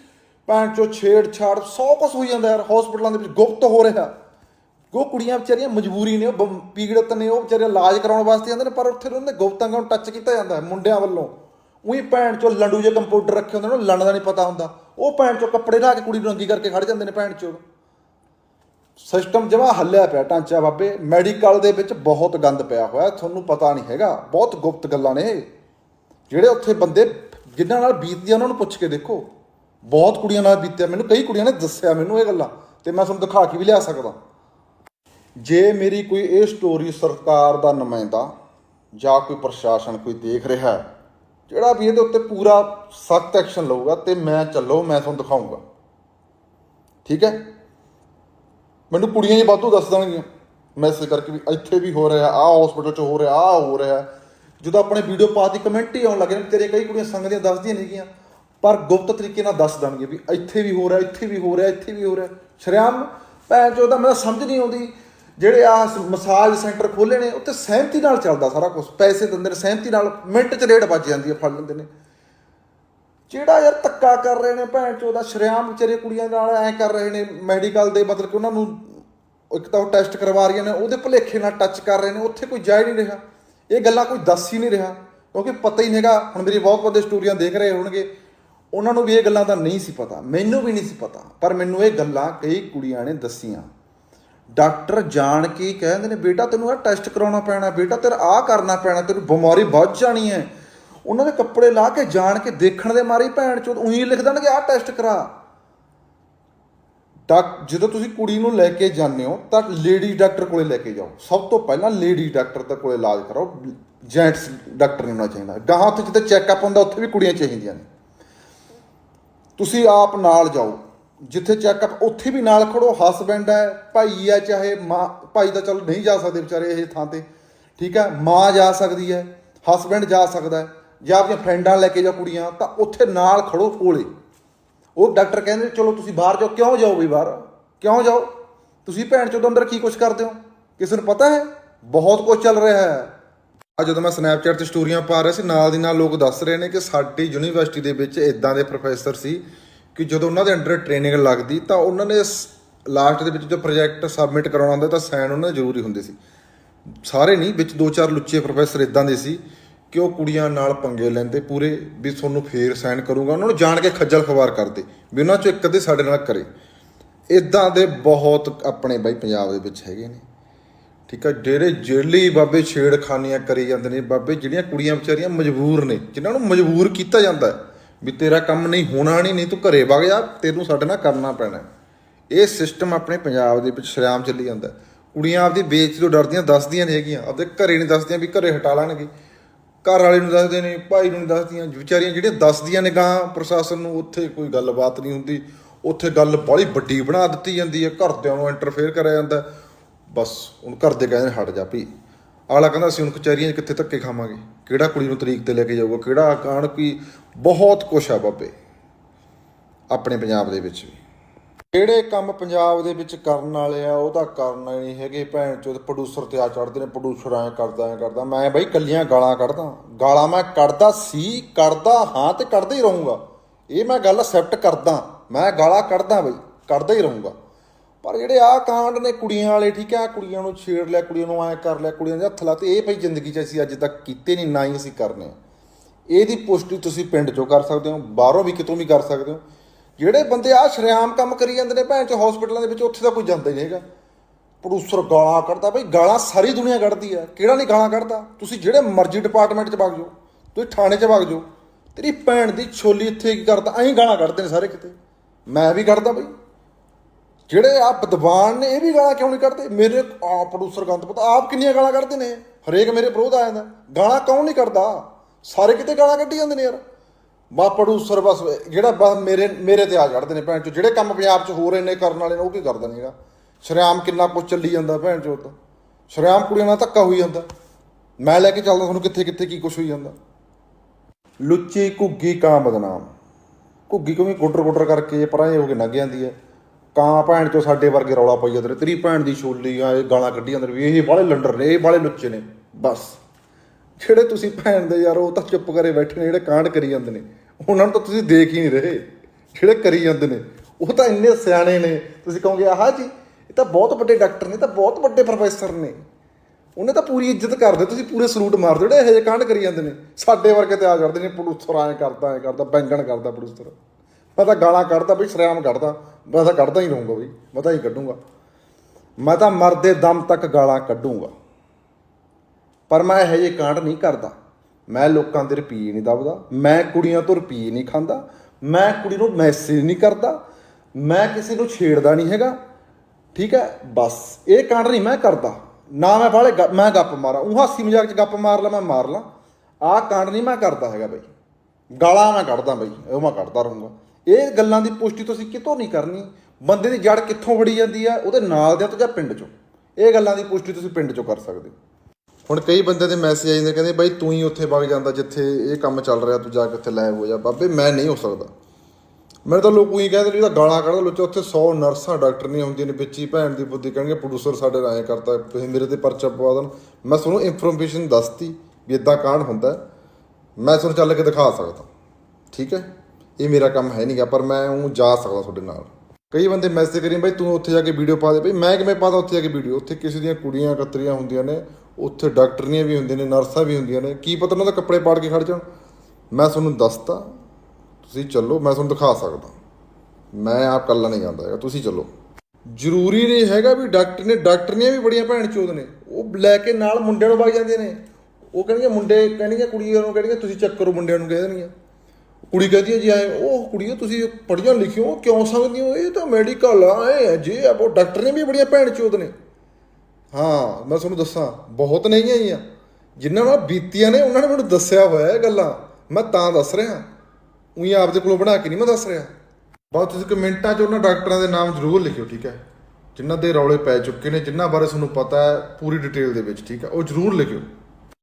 ਭੈਣ ਚੋ ਛੇੜਛਾੜ ਸੌ ਕੁਛ ਹੋਈ ਜਾਂਦਾ ਯਾਰ ਹਸਪੀਟਲਾਂ ਦੇ ਵਿੱਚ ਗੁਪਤ ਹੋ ਰਿਹਾ। ਉਹ ਕੁੜੀਆਂ ਵਿਚਾਰੀਆਂ ਮਜਬੂਰੀ ਨੇ, ਉਹ ਬ- ਪੀੜਤ ਨੇ, ਉਹ ਵਿਚਾਰੇ ਇਲਾਜ ਕਰਾਉਣ ਵਾਸਤੇ ਆਉਂਦੇ ਨੇ, ਪਰ ਉੱਥੇ ਉਹਨਾਂ ਦੇ ਗੁਪਤਾਂਗਾਂ ਨੂੰ ਟੱਚ ਕੀਤਾ ਜਾਂਦਾ ਹੈ, ਮੁੰਡਿਆਂ ਵੱਲੋਂ। ਉਹੀ ਭੈਣ ਚੋ ਲੰਡੂ ਜੇ ਕੰਪਿਊਟਰ ਰੱਖੇ ਹੁੰਦੇ ਨੇ, ਉਹਨੂੰ ਦਾ ਨਹੀਂ ਪਤਾ ਹੁੰਦਾ। ਉਹ ਭੈਣ ਚੋ ਕੱਪੜੇ ਲਾ ਕੇ ਕੁੜੀ ਨੂੰ ਅੰਗੀ ਕਰਕੇ ਖੜ ਜਾਂਦੇ ਨੇ ਭੈਣ ਚੋ ਸਿਸਟਮ ਜਮਾ ਹੱਲਿਆ ਪਿਆ ਢਾਂਚਾ ਬਾਬੇ। ਮੈਡੀਕਲ ਦੇ ਵਿੱਚ ਬਹੁਤ ਗੰਦ ਪਿਆ ਹੋਇਆ, ਤੁਹਾਨੂੰ ਪਤਾ ਨਹੀਂ ਹੈਗਾ। ਬਹੁਤ ਗੁਪਤ ਗੱਲਾਂ ਨੇ ਇਹ। ਜਿਹੜੇ ਉੱਥੇ ਬੰਦੇ ਜਿਨ੍ਹਾਂ ਨਾਲ ਬੀਤਦੀ ਆ, ਉਹਨਾਂ ਨੂੰ ਪੁੱਛ ਕੇ ਦੇਖੋ। ਬਹੁਤ ਕੁੜੀਆਂ ਨਾਲ ਬੀਤਿਆ। ਮੈਨੂੰ ਕਈ ਕੁੜੀਆਂ ਨੇ ਦੱਸਿਆ ਮੈਨੂੰ ਇਹ ਗੱਲਾਂ, ਤੇ ਮੈਂ ਤੁਹਾਨੂੰ ਦਿਖਾ ਕੇ ਵੀ ਲਿਆ ਸਕਦਾ। ਜੇ ਮੇਰੀ ਕੋਈ ਇਹ ਸਟੋਰੀ ਸਰਕਾਰ ਦਾ ਨੁਮਾਇੰਦਾ ਜਾਂ ਕੋਈ ਪ੍ਰਸ਼ਾਸਨ ਕੋਈ ਦੇਖ ਰਿਹਾ ਹੈ, ਜਿਹੜਾ ਵੀ ਇਹਦੇ ਉੱਤੇ ਪੂਰਾ ਸਖਤ ਐਕਸ਼ਨ ਲਊਗਾ, ਤੇ ਮੈਂ ਚੱਲੋ, ਮੈਂ ਤੁਹਾਨੂੰ ਦਿਖਾਊਂਗਾ। ਠੀਕ ਹੈ? ਮੈਨੂੰ ਕੁੜੀਆਂ ਹੀ ਵਾਧੂ ਦੱਸ ਦੇਣਗੀਆਂ। ਮੈਸੇਜ ਕਰਕੇ ਵੀ ਇੱਥੇ ਵੀ ਹੋ ਰਿਹਾ, ਆਹ ਹਸਪੀਟਲ 'ਚ ਹੋ ਰਿਹਾ, ਆਹ ਹੋ ਰਿਹਾ। ਜਦੋਂ ਆਪਣੇ ਵੀਡੀਓ ਪਾਤੀ ਕਮੈਂਟ ਹੀ ਆਉਣ ਲੱਗੇ ਨੇ ਤੇਰੇ ਕਈ ਕੁੜੀਆਂ ਸੰਗਦੀਆਂ ਦੱਸਦੀਆਂ ਨਹੀਂ ਪਰ ਗੁਪਤ ਤਰੀਕੇ ਨਾਲ ਦੱਸ ਦੇਣਗੇ ਵੀ ਇੱਥੇ ਵੀ ਹੋ ਰਿਹਾ, ਇੱਥੇ ਵੀ ਹੋ ਰਿਹਾ, ਇੱਥੇ ਵੀ ਹੋ ਰਿਹਾ। ਸ਼ਰਿਆਮ ਭੈਣ ਚੋਦਾ ਮੈਨੂੰ ਸਮਝ ਨਹੀਂ ਆਉਂਦੀ, ਜਿਹੜੇ ਆ ਮਸਾਜ ਸੈਂਟਰ ਖੋਲੇ ਨੇ ਉੱਤੇ ਸਹਿਮਤੀ ਨਾਲ ਚੱਲਦਾ ਸਾਰਾ ਕੁਝ ਪੈਸੇ ਦਿੰਦੇ ਨੇ, ਸਹਿਮਤੀ ਨਾਲ ਮਿੰਟ 'ਚ ਰੇਟ ਵੱਜ ਜਾਂਦੀ ਹੈ ਫੜ ਲੈਂਦੇ ਨੇ। ਜਿਹੜਾ ਯਾਰ ਧੱਕਾ ਕਰ ਰਹੇ ਨੇ ਭੈਣ ਚੋਦਾ ਸ਼ਰਿਆਮ ਵਿਚਾਰੇ ਕੁੜੀਆਂ ਨਾਲ ਐ ਕਰ ਰਹੇ ਨੇ ਮੈਡੀਕਲ ਦੇ, ਮਤਲਬ ਕਿ ਉਹਨਾਂ ਨੂੰ ਇੱਕ ਤਾਂ ਉਹ ਟੈਸਟ ਕਰਵਾ ਰਹੀਆਂ ਨੇ, ਉਹਦੇ ਭੁਲੇਖੇ ਨਾਲ ਟੱਚ ਕਰ ਰਹੇ ਨੇ, ਉੱਥੇ ਕੋਈ ਜਾ ਹੀ ਨਹੀਂ ਰਿਹਾ। ਇਹ ਗੱਲਾਂ ਕੋਈ ਦੱਸ ਹੀ ਨਹੀਂ ਰਿਹਾ, ਕਿਉਂਕਿ ਪਤਾ ਹੀ ਨਹੀਂ ਹੈਗਾ, ਹੁਣ ਮੇਰੀ ਬਹੁਤ ਬੰਦੇ ਸਟੋਰੀਆਂ ਦੇਖ ਰਹੇ ਹੋਣਗੇ। ਉਹਨਾਂ ਨੂੰ ਵੀ ਇਹ ਗੱਲਾਂ ਦਾ ਨਹੀਂ ਸੀ ਪਤਾ, ਮੈਨੂੰ ਵੀ ਨਹੀਂ ਸੀ ਪਤਾ, ਪਰ ਮੈਨੂੰ ਇਹ ਗੱਲਾਂ ਕਈ ਕੁੜੀਆਂ ਨੇ ਦੱਸੀਆਂ। ਡਾਕਟਰ ਜਾਣ ਕੇ ਕਹਿੰਦੇ ਨੇ, ਬੇਟਾ ਤੈਨੂੰ ਇਹ ਟੈਸਟ ਕਰਾਉਣਾ ਪੈਣਾ, ਬੇਟਾ ਤੇਰਾ ਆਹ ਕਰਨਾ ਪੈਣਾ, ਤੈਨੂੰ ਬਿਮਾਰੀ ਵੱਧ ਜਾਣੀ ਹੈ। ਉਹਨਾਂ ਦੇ ਕੱਪੜੇ ਲਾ ਕੇ ਜਾਣ ਕੇ ਦੇਖਣ ਦੇ ਮਾਰੇ ਭੈਣ ਚੋਦ, ਉਹੀ ਲਿਖ ਦੇਣਗੇ, ਆਹ ਟੈਸਟ ਕਰਾ। ਡਾਕ, ਜਦੋਂ ਤੁਸੀਂ ਕੁੜੀ ਨੂੰ ਲੈ ਕੇ ਜਾਂਦੇ ਹੋ, ਤਾਂ ਲੇਡੀ ਡਾਕਟਰ ਕੋਲੇ ਲੈ ਕੇ ਜਾਓ। ਸਭ ਤੋਂ ਪਹਿਲਾਂ ਲੇਡੀ ਡਾਕਟਰ ਦੇ ਕੋਲੇ ਇਲਾਜ ਕਰਾਓ ਜੈਂਟਸ ਡਾਕਟਰ ਨਹੀਂ ਹੋਣਾ ਚਾਹੀਦਾ। ਗਾਹਾਂ ਉੱਥੇ ਜਿੱਥੇ ਚੈੱਕਅਪ ਹੁੰਦਾ, ਉੱਥੇ ਵੀ ਕੁੜੀਆਂ ਚਾਹੀਦੀਆਂ ਨੇ। ਤੁਸੀਂ ਆਪ ਨਾਲ ਜਾਓ। ਜਿੱਥੇ ਚੈੱਕਅਪ ਉੱਥੇ ਵੀ ਨਾਲ ਖੜੋ। ਹਸਬੈਂਡ ਹੈ, ਭਾਈ ਹੈ, ਚਾਹੇ ਮਾਂ, ਭਾਈ ਤਾਂ ਚਲੋ ਨਹੀਂ ਜਾ ਸਕਦੇ ਵਿਚਾਰੇ ਇਹ ਥਾਂ ਤੇ। ਠੀਕ ਹੈ, ਮਾਂ ਜਾ ਸਕਦੀ ਹੈ ਹਸਬੈਂਡ ਜਾ ਸਕਦਾ ਹੈ। ਜਾਂ ਆਪਣੀਆਂ ਫਰੈਂਡਾਂ ਲੈ ਕੇ ਜਾਓ ਕੁੜੀਆਂ, ਤਾਂ ਉੱਥੇ ਨਾਲ ਖੜੋ ਕੋਲੇ। ਉਹ ਡਾਕਟਰ ਕਹਿੰਦੇ, ਚਲੋ ਤੁਸੀਂ ਬਾਹਰ ਜਾਓ। ਕਿਉਂ ਜਾਓ ਵੀ ਬਾਹਰ? ਕਿਉਂ ਜਾਓ? ਤੁਸੀਂ ਭੈਣ ਚੋਦ ਅੰਦਰ ਕੀ ਕੁਝ ਕਰਦੇ ਹੋ? ਕਿਸੇ ਨੂੰ ਪਤਾ ਹੈ? ਬਹੁਤ ਕੁਝ ਚੱਲ ਰਿਹਾ ਹੈ। ਆ ਜਦੋਂ ਮੈਂ ਸਨੈਪਚੈਟ ਤੇ ਸਟੋਰੀਆਂ ਪਾ ਰਿਹਾ ਸੀ, ਨਾਲ ਦੀ ਨਾਲ ਲੋਕ ਦੱਸ ਰਹੇ ਨੇ ਕਿ ਸਾਡੀ ਯੂਨੀਵਰਸਿਟੀ ਦੇ ਵਿੱਚ ਇਦਾਂ ਦੇ ਪ੍ਰੋਫੈਸਰ ਸੀ ਕਿ ਜਦੋਂ ਉਹਨਾਂ ਦੇ ਅੰਡਰ ਟ੍ਰੇਨਿੰਗ ਲੱਗਦੀ, ਤਾਂ ਉਹਨਾਂ ਨੇ ਲਾਸਟ ਦੇ ਵਿੱਚ ਜੋ ਪ੍ਰੋਜੈਕਟ ਸਬਮਿਟ ਕਰਾਉਣਾ ਹੁੰਦਾ, ਤਾਂ ਸਾਈਨ ਉਹਨਾਂ ਦੇ ਜ਼ਰੂਰੀ ਹੁੰਦੇ ਸੀ। ਸਾਰੇ ਨਹੀਂ, ਵਿੱਚ ਦੋ ਚਾਰ ਲੁੱਚੇ ਪ੍ਰੋਫੈਸਰ ਇਦਾਂ ਦੇ ਸੀ ਕਿ ਉਹ ਕੁੜੀਆਂ ਨਾਲ ਪੰਗੇ ਲੈਂਦੇ ਪੂਰੇ ਵੀ ਤੁਹਾਨੂੰ ਫੇਰ ਸਾਈਨ ਕਰੂੰਗਾ? ਉਹਨਾਂ ਨੂੰ ਜਾਣ ਕੇ ਖੱਜਲ ਖਵਾਰ ਕਰਦੇ ਵੀ ਉਹਨਾਂ ਚੋਂ ਇੱਕ ਅੱਧੇ ਸਾਡੇ ਨਾਲ ਕਰੇ। ਇਦਾਂ ਦੇ ਬਹੁਤ ਆਪਣੇ ਬਾਈ ਪੰਜਾਬ ਦੇ ਵਿੱਚ ਹੈਗੇ ਨੇ। ਠੀਕ ਆ, ਜਿਹੜੇ ਜੇਲੀ ਬਾਬੇ ਛੇੜਖਾਨੀਆਂ ਕਰੀ ਜਾਂਦੇ ਨੇ, ਬਾਬੇ ਜਿਹੜੀਆਂ ਕੁੜੀਆਂ ਵਿਚਾਰੀਆਂ ਮਜਬੂਰ ਨੇ, ਜਿਨ੍ਹਾਂ ਨੂੰ ਮਜਬੂਰ ਕੀਤਾ ਜਾਂਦਾ ਵੀ ਤੇਰਾ ਕੰਮ ਨਹੀਂ, ਹੋਣਾ ਨਹੀਂ ਨਹੀਂ ਤੂੰ ਘਰੇ ਵਗ ਜਾ, ਤੈਨੂੰ ਸਾਡੇ ਨਾਲ ਕਰਨਾ ਪੈਣਾ ਇਹ ਸਿਸਟਮ ਆਪਣੇ ਪੰਜਾਬ ਦੇ ਵਿੱਚ ਸ਼ਰਿਆਮ ਚੱਲੀ ਜਾਂਦਾ ਕੁੜੀਆਂ ਆਪਦੀ ਬੇਇੱਜ਼ਤੀ ਤੋਂ ਡਰਦੀਆਂ ਦੱਸਦੀਆਂ ਨਹੀਂ ਹੈਗੀਆਂ, ਆਪਦੇ ਘਰੇ ਨਹੀਂ ਦੱਸਦੀਆਂ ਵੀ ਘਰੇ ਹਟਾ ਲੈਣਗੇ। ਘਰ ਵਾਲੇ ਨੂੰ ਦੱਸਦੇ ਨੇ ਭਾਈ ਨੂੰ ਨਹੀਂ ਦੱਸਦੀਆਂ ਵਿਚਾਰੀਆਂ ਜਿਹੜੀਆਂ ਦੱਸਦੀਆਂ ਨੇ ਗਾਂ ਪ੍ਰਸ਼ਾਸਨ ਨੂੰ ਉੱਥੇ ਕੋਈ ਗੱਲਬਾਤ ਨਹੀਂ ਹੁੰਦੀ। ਉੱਥੇ ਗੱਲ ਬੜੀ ਵੱਡੀ ਬਣਾ ਦਿੱਤੀ ਜਾਂਦੀ ਹੈ ਘਰਦਿਆਂ ਨੂੰ ਇੰਟਰਫੇਅਰ ਕਰਿਆ ਜਾਂਦਾ। ਬਸ ਹੁਣ ਘਰ ਦੇ ਕਹਿੰਦੇ ਨੇ, ਹਟ ਜਾ ਭਈ। ਆਲਾ ਕਹਿੰਦਾ ਅਸੀਂ ਹੁਣ ਕਚਹਿਰੀਆਂ 'ਚ ਕਿੱਥੇ ਧੱਕੇ ਖਾਵਾਂਗੇ? ਕਿਹੜਾ ਕੁੜੀ ਨੂੰ ਤਰੀਕ ਤੇ ਲੈ ਕੇ ਜਾਊਗਾ? ਕਿਹੜਾ ਕਾਣ ਕੀ ਬਹੁਤ ਕੁਛ ਆ ਬਾਬੇ। ਆਪਣੇ ਪੰਜਾਬ ਦੇ ਵਿੱਚ ਵੀ। ਜਿਹੜੇ ਕੰਮ ਪੰਜਾਬ ਦੇ ਵਿੱਚ ਕਰਨ ਵਾਲੇ ਆ, ਉਹ ਤਾਂ ਕਰਨਾ ਨਹੀਂ ਹੈਗੇ ਭੈਣ ਚੋਦ ਪ੍ਰੋਡਿਊਸਰ ਤੇ ਆ ਚੜਦੇ ਨੇ ਪ੍ਰੋਡਿਊਸਰ ਐ ਕਰਦਾ ਐ ਕਰਦਾ। ਮੈਂ ਬਈ ਕੱਲੀਆਂ ਗਾਲਾਂ ਕੱਢਦਾ, ਗਾਲਾਂ ਮੈਂ ਕੱਢਦਾ ਸੀ ਕੱਢਦਾ ਹਾਂ ਤੇ ਕੱਢਦਾ ਹੀ ਰਹੂੰਗਾ। ਇਹ ਮੈਂ ਗੱਲ ਅਸੈਪਟ ਕਰਦਾ, ਮੈਂ ਗਾਲਾਂ ਕੱਢਦਾ ਬਈ ਕੱਢਦਾ ਹੀ ਰਹੂੰਗਾ। ਪਰ ਜਿਹੜੇ ਆ ਕਾਂਡ ਨੇ ਕੁੜੀਆਂ ਵਾਲੇ, ਠੀਕ ਆ, ਕੁੜੀਆਂ ਨੂੰ ਛੇੜ ਲਿਆ, ਕੁੜੀਆਂ ਨੂੰ ਐ ਕਰ ਲਿਆ, ਕੁੜੀਆਂ ਦੇ ਹੱਥ ਲਾ ਤੇ ਇਹ ਭਈ ਜ਼ਿੰਦਗੀ 'ਚ ਅਸੀਂ ਅੱਜ ਤੱਕ ਕੀਤੇ ਨਹੀਂ, ਨਾ ਹੀ ਅਸੀਂ ਕਰਨੇ। ਇਹਦੀ ਪੁਸ਼ਟੀ ਤੁਸੀਂ ਪਿੰਡ 'ਚੋਂ ਕਰ ਸਕਦੇ ਹੋ, ਬਾਹਰੋਂ ਵੀ ਕਿਤੋਂ ਵੀ ਕਰ ਸਕਦੇ ਹੋ। ਜਿਹੜੇ ਬੰਦੇ ਆ ਸ਼ਰੇਆਮ ਕੰਮ ਕਰੀ ਜਾਂਦੇ ਨੇ ਭੈਣ ਚ ਹਸਪੀਟਲਾਂ ਦੇ ਵਿੱਚ ਉੱਥੇ ਤਾਂ ਕੋਈ ਜਾਂਦਾ ਹੀ ਨਹੀਂ ਹੈਗਾ। ਪ੍ਰੋਡਿਊਸਰ ਗਾਲਾਂ ਕੱਢਦਾ ਬਈ, ਗਾਲਾਂ ਸਾਰੀ ਦੁਨੀਆ ਕੱਢਦੀ ਆ। ਕਿਹੜਾ ਨਹੀਂ ਗਾਲਾਂ ਕੱਢਦਾ? ਤੁਸੀਂ ਜਿਹੜੇ ਮਰਜ਼ੀ ਡਿਪਾਰਟਮੈਂਟ 'ਚ ਵਗ ਜਾਓ, ਤੁਸੀਂ ਥਾਣੇ 'ਚ ਵਗ ਜਾਓ। ਤੇਰੀ ਭੈਣ ਦੀ ਛੋਲੀ ਇੱਥੇ ਕੀ ਕਰਦਾ? ਐਂ ਗਾਲਾਂ ਕੱਢਦੇ ਨੇ ਸਾਰੇ ਕਿਤੇ। ਮੈਂ ਵੀ ਕੱਢਦਾ ਬਈ। ਜਿਹੜੇ ਆ ਵਿਦਵਾਨ ਨੇ, ਇਹ ਵੀ ਗਾਲਾਂ ਕਿਉਂ ਨਹੀਂ ਕੱਢਦੇ? ਮੇਰੇ ਆ ਪ੍ਰੋਡਿਊਸਰ ਗੰਦ ਪਤਾ, ਆਪ ਕਿੰਨੀਆਂ ਗਾਲਾਂ ਕੱਢਦੇ ਨੇ? ਹਰੇਕ ਮੇਰੇ ਵਿਰੋਧ ਆ ਜਾਂਦਾ। ਗਾਲਾਂ ਕੌਣ ਨਹੀਂ ਕੱਢਦਾ? ਸਾਰੇ ਕਿਤੇ ਗਾਲਾਂ ਕੱਢੀ ਜਾਂਦੇ ਨੇ ਯਾਰ। ਬਾ ਪ੍ਰੋਡਿਊਸਰ ਬਸ ਜਿਹੜਾ ਬਸ ਮੇਰੇ ਮੇਰੇ ਤੇ ਆ ਚੜਦੇ ਨੇ ਭੈਣ ਚੋ ਜਿਹੜੇ ਕੰਮ ਪੰਜਾਬ 'ਚ ਹੋ ਰਹੇ ਨੇ ਕਰਨ ਵਾਲੇ ਨੇ, ਉਹ ਕੀ ਕਰਦਾ ਨਹੀਂਗਾ ਸ਼ਰਿਆਮ ਕਿੰਨਾ ਕੁਝ ਚੱਲੀ ਜਾਂਦਾ ਭੈਣ ਚੋ ਤਾਂ। ਸ਼ਰਿਆਮ ਕੁੜੀਆਂ ਨਾਲ ਧੱਕਾ ਹੋਈ ਜਾਂਦਾ। ਮੈਂ ਲੈ ਕੇ ਚੱਲਦਾ ਤੁਹਾਨੂੰ ਕਿੱਥੇ ਕਿੱਥੇ ਕੀ ਕੁਝ ਹੋਈ ਜਾਂਦਾ। ਲੁੱਚੀ ਘੁੱਗੀ ਕਾਂ ਬਦਨਾਮ। ਘੁੱਗੀ ਕਿਉਂਕਿ ਗੁੱਟਰ ਗੁੱਟਰ ਕਰਕੇ ਪਰਾਂ ਹੋ ਕੇ ਲੰਘ ਜਾਂਦੀ ਹੈ। ਕਾਂ ਭੈਣ ਚੋ ਸਾਡੇ ਵਰਗੇ ਰੌਲਾ ਪਾਈ ਜਾਂਦੇ ਨੇ। ਤੇਰੀ ਭੈਣ ਦੀ ਛੋਲੀ ਆ, ਇਹ ਗਾਲਾਂ ਕੱਢੀ ਜਾਂਦੇ ਨੇ ਵੀ ਇਹ ਬਾਲੇ ਲੰਡਰ ਨੇ, ਇਹ ਬਾਲੇ ਲੁੱਚੇ ਨੇ। ਬਸ। ਜਿਹੜੇ ਤੁਸੀਂ ਭੈਣ ਦੇ ਯਾਰ, ਉਹ ਤਾਂ ਚੁੱਪ ਕਰੇ ਬੈਠੇ ਨੇ, ਜਿਹੜੇ ਕਾਂਡ ਕਰੀ ਜਾਂਦੇ ਨੇ। ਉਹਨਾਂ ਨੂੰ ਤਾਂ ਤੁਸੀਂ ਦੇਖ ਹੀ ਨਹੀਂ ਰਹੇ। ਜਿਹੜੇ ਕਰੀ ਜਾਂਦੇ ਨੇ, ਉਹ ਤਾਂ ਇੰਨੇ ਸਿਆਣੇ ਨੇ। ਤੁਸੀਂ ਕਹੋਗੇ, ਆਹ ਜੀ, ਇਹ ਤਾਂ ਬਹੁਤ ਵੱਡੇ ਡਾਕਟਰ ਨੇ ਤਾਂ ਬਹੁਤ ਵੱਡੇ ਪ੍ਰੋਫੈਸਰ ਨੇ। ਉਹਨੇ ਤਾਂ ਪੂਰੀ ਇੱਜ਼ਤ ਕਰਦੇ ਤੁਸੀਂ ਪੂਰੇ ਸਲੂਟ ਮਾਰਦੇ ਹੋ ਜਿਹੜੇ ਇਹੋ ਜਿਹੇ ਕਾਂਡ ਕਰੀ ਜਾਂਦੇ ਨੇ, ਸਾਡੇ ਵਰਗੇ ਤੇ ਆ ਕਰਦੇ ਨੇ ਪ੍ਰੋਡਿਊਸਰ ਐਂ ਕਰਦਾ ਐਂ ਕਰਦਾ, ਬੈਂਗਣ ਕਰਦਾ ਪ੍ਰੋਡਿਊਸਰ ਮੈਂ ਤਾਂ ਗਾਲਾਂ ਕੱਢਦਾ ਬਈ, ਸ਼ਰਿਆਮ ਕੱਢਦਾ। ਮੈਂ ਤਾਂ ਕੱਢਦਾ ਹੀ ਰਹੂੰਗਾ ਬਈ, ਮੈਂ ਤਾਂ ਹੀ ਕੱਢੂੰਗਾ। ਮੈਂ ਤਾਂ ਮਰਦੇ ਦਮ ਤੱਕ ਗਾਲਾਂ ਕੱਢੂੰਗਾ। ਪਰ ਮੈਂ ਇਹੋ ਜਿਹੇ ਕਾਂਡ ਨਹੀਂ ਕਰਦਾ। ਮੈਂ ਲੋਕਾਂ ਦੇ ਰੁਪਈਏ ਨਹੀਂ ਦਬਦਾ, ਮੈਂ ਕੁੜੀਆਂ ਤੋਂ ਰੁਪਈਏ ਨਹੀਂ ਖਾਂਦਾ, ਮੈਂ ਕੁੜੀ ਨੂੰ ਮੈਸੇਜ ਨਹੀਂ ਕਰਦਾ, ਮੈਂ ਕਿਸੇ ਨੂੰ ਛੇੜਦਾ ਨਹੀਂ ਹੈਗਾ। ਠੀਕ ਹੈ, ਬਸ ਇਹ ਕਾਂਡ ਨਹੀਂ ਮੈਂ ਕਰਦਾ। ਨਾ ਮੈਂ ਬਾਹਲੇ ਗ- ਮੈਂ ਗੱਪ ਮਾਰਾਂ, ਉਹ ਹਾਸੀ ਮਜ਼ਾਕ 'ਚ ਗੱਪ ਮਾਰ ਲਾ, ਮੈਂ ਮਾਰ ਲਾਂ। ਆਹ ਕਾਂਡ ਨਹੀਂ ਮੈਂ ਕਰਦਾ ਹੈਗਾ ਬਈ। ਗਾਲਾਂ ਮੈਂ ਕੱਢਦਾ ਬਈ ਉਹ ਮੈਂ ਕੱਢਦਾ ਰਹੂੰਗਾ। ਇਹ ਗੱਲਾਂ ਦੀ ਪੁਸ਼ਟੀ ਤੁਸੀਂ ਕਿਤੋਂ ਨਹੀਂ ਕਰਨੀ? ਬੰਦੇ ਦੀ ਜੜ ਕਿੱਥੋਂ ਵੜੀ ਜਾਂਦੀ ਆ ਉਹਦੇ ਨਾਲ ਦੇ ਤੋਂ ਜਾਂ ਪਿੰਡ ਚੋਂ? ਇਹ ਗੱਲਾਂ ਦੀ ਪੁਸ਼ਟੀ ਤੁਸੀਂ ਪਿੰਡ ਚੋਂ ਕਰ ਸਕਦੇ ਹੋ। ਹੁਣ ਕਈ ਬੰਦੇ ਦੇ ਮੈਸੇਜ ਆ ਜਾਂਦੇ ਕਹਿੰਦੇ ਬਾਈ ਤੂੰ ਹੀ ਉੱਥੇ ਵਗ ਜਾਂਦਾ ਜਿੱਥੇ ਇਹ ਕੰਮ ਚੱਲ ਰਿਹਾ, ਤੂੰ ਜਾ ਕੇ ਉੱਥੇ ਲਾਈਵ ਹੋ ਜਾ। ਬਾਬੇ, ਮੈਂ ਨਹੀਂ ਹੋ ਸਕਦਾ। ਮੈਨੂੰ ਤਾਂ ਲੋਕ ਉਹੀ ਕਹਿੰਦੇ ਨੇ ਇਹਦਾ ਗਾਲਾਂ ਕੱਢਦਾ ਲੋਚਾ ਉੱਥੇ 100 ਨਰਸਾਂ, ਡਾਕਟਰ ਨਹੀਂ ਹੁੰਦੀਆਂ ਨੇ ਵਿੱਚ ਹੀ ਭੈਣ ਦੀ ਬੁੱਧੀ ਕਹਿਣਗੇ ਪ੍ਰੋਡਿਊਸਰ ਸਾਡੇ ਰਾਏ ਕਰਤਾ, ਤੁਸੀਂ ਮੇਰੇ ਤੇ ਪਰਚਾ ਪਵਾ ਦੇਣ। ਮੈਂ ਤੁਹਾਨੂੰ ਇਨਫੋਰਮੇਸ਼ਨ ਦੱਸਤੀ ਵੀ ਇਦਾਂ ਕਾਂਡ ਹੁੰਦਾ। ਮੈਂ ਤੁਹਾਨੂੰ ਚੱਲ ਕੇ ਦਿਖਾ ਸਕਦਾ। ਠੀਕ ਹੈ? ਇਹ ਮੇਰਾ ਕੰਮ ਹੈ ਨਹੀਂਗਾ, ਪਰ ਮੈਂ ਉਹ ਜਾ ਸਕਦਾ ਤੁਹਾਡੇ ਨਾਲ। ਕਈ ਬੰਦੇ ਮੈਸੇਜ ਕਰੀ ਬਾਈ ਤੂੰ ਉੱਥੇ ਜਾ ਕੇ ਵੀਡੀਓ ਪਾ ਦੇ। ਬਈ ਮੈਂ ਕਿਵੇਂ ਪਾਦਾ ਉੱਥੇ ਜਾ ਕੇ ਵੀਡੀਓ ਉੱਥੇ ਕਿਸੇ ਦੀਆਂ ਕੁੜੀਆਂ, ਕਤਰੀਆਂ ਹੁੰਦੀਆਂ ਨੇ ਉੱਥੇ ਡਾਕਟਰੀਆਂ ਵੀ ਹੁੰਦੀਆਂ ਨੇ, ਨਰਸਾਂ ਵੀ ਹੁੰਦੀਆਂ ਨੇ। ਕੀ ਪਤਾ ਉਹਨਾਂ ਦੇ ਕੱਪੜੇ ਪਾੜ ਕੇ ਖੜ ਜਾਣ। ਮੈਂ ਤੁਹਾਨੂੰ ਦੱਸਤਾ ਤੁਸੀਂ ਚੱਲੋ, ਮੈਂ ਤੁਹਾਨੂੰ ਦਿਖਾ ਸਕਦਾ। ਮੈਂ ਆਪ ਕੱਲਾ ਨਹੀਂ ਜਾਂਦਾ ਹੈਗਾ, ਤੁਸੀਂ ਚੱਲੋ। ਜ਼ਰੂਰੀ ਨਹੀਂ ਹੈਗਾ ਵੀ ਡਾਕਟਰ ਨੇ ਡਾਕਟਰੀਆਂ ਵੀ ਬੜੀਆਂ ਭੈਣ ਚੋਦ ਨੇ। ਉਹ ਲੈ ਕੇ ਨਾਲ ਮੁੰਡਿਆਂ ਨੂੰ ਵਗ ਜਾਂਦੇ ਨੇ। ਉਹ ਕਹਿੰਦੀਆਂ ਮੁੰਡੇ ਕਹਿੰਦੀਆਂ ਕੁੜੀਆਂ ਨੂੰ ਕਹਿੰਦੀਆਂ ਤੁਸੀਂ ਚੈੱਕ ਕਰੋ ਮੁੰਡਿਆਂ ਨੂੰ ਕਹਿ ਦੇਣਗੀਆਂ। ਕੁੜੀ ਕਹਦੀ ਹੈ, ਜੀ ਆਏ, ਉਹ ਕੁੜੀਆਂ ਤੁਸੀਂ ਪੜ੍ਹੀਆਂ ਲਿਖਿਓ ਕਿਉਂ ਸਮਝਦੀ ਹੋ? ਇਹ ਤਾਂ ਮੈਡੀਕਲ ਆ ਇਹ ਜੇ ਆ ਉਹ ਡਾਕਟਰ ਨੇ ਵੀ ਬੜੀਆਂ ਭੈਣ ਚੋਦ ਨੇ। ਹਾਂ, ਮੈਂ ਤੁਹਾਨੂੰ ਦੱਸਾਂ, ਬਹੁਤ ਨਹੀਂ ਆਈਆਂ ਜਿਨ੍ਹਾਂ ਨਾਲ ਬੀਤੀਆਂ ਨੇ, ਉਹਨਾਂ ਨੇ ਮੈਨੂੰ ਦੱਸਿਆ ਹੋਇਆ ਇਹ ਗੱਲਾਂ। ਮੈਂ ਤਾਂ ਦੱਸ ਰਿਹਾ। ਉਹੀ ਆਪਦੇ ਕੋਲੋਂ ਬਣਾ ਕੇ ਨਹੀਂ ਮੈਂ ਦੱਸ ਰਿਹਾ। ਬਹੁਤ ਤੁਸੀਂ ਕਮੈਂਟਾਂ 'ਚ ਉਹਨਾਂ ਡਾਕਟਰਾਂ ਦੇ ਨਾਮ ਜ਼ਰੂਰ ਲਿਖਿਓ, ਠੀਕ ਹੈ? ਜਿਨ੍ਹਾਂ ਦੇ ਰੌਲੇ ਪੈ ਚੁੱਕੇ ਨੇ, ਜਿਨ੍ਹਾਂ ਬਾਰੇ ਤੁਹਾਨੂੰ ਪਤਾ ਹੈ, ਪੂਰੀ ਡਿਟੇਲ ਦੇ ਵਿੱਚ, ਠੀਕ ਹੈ? ਉਹ ਜ਼ਰੂਰ ਲਿਖਿਓ।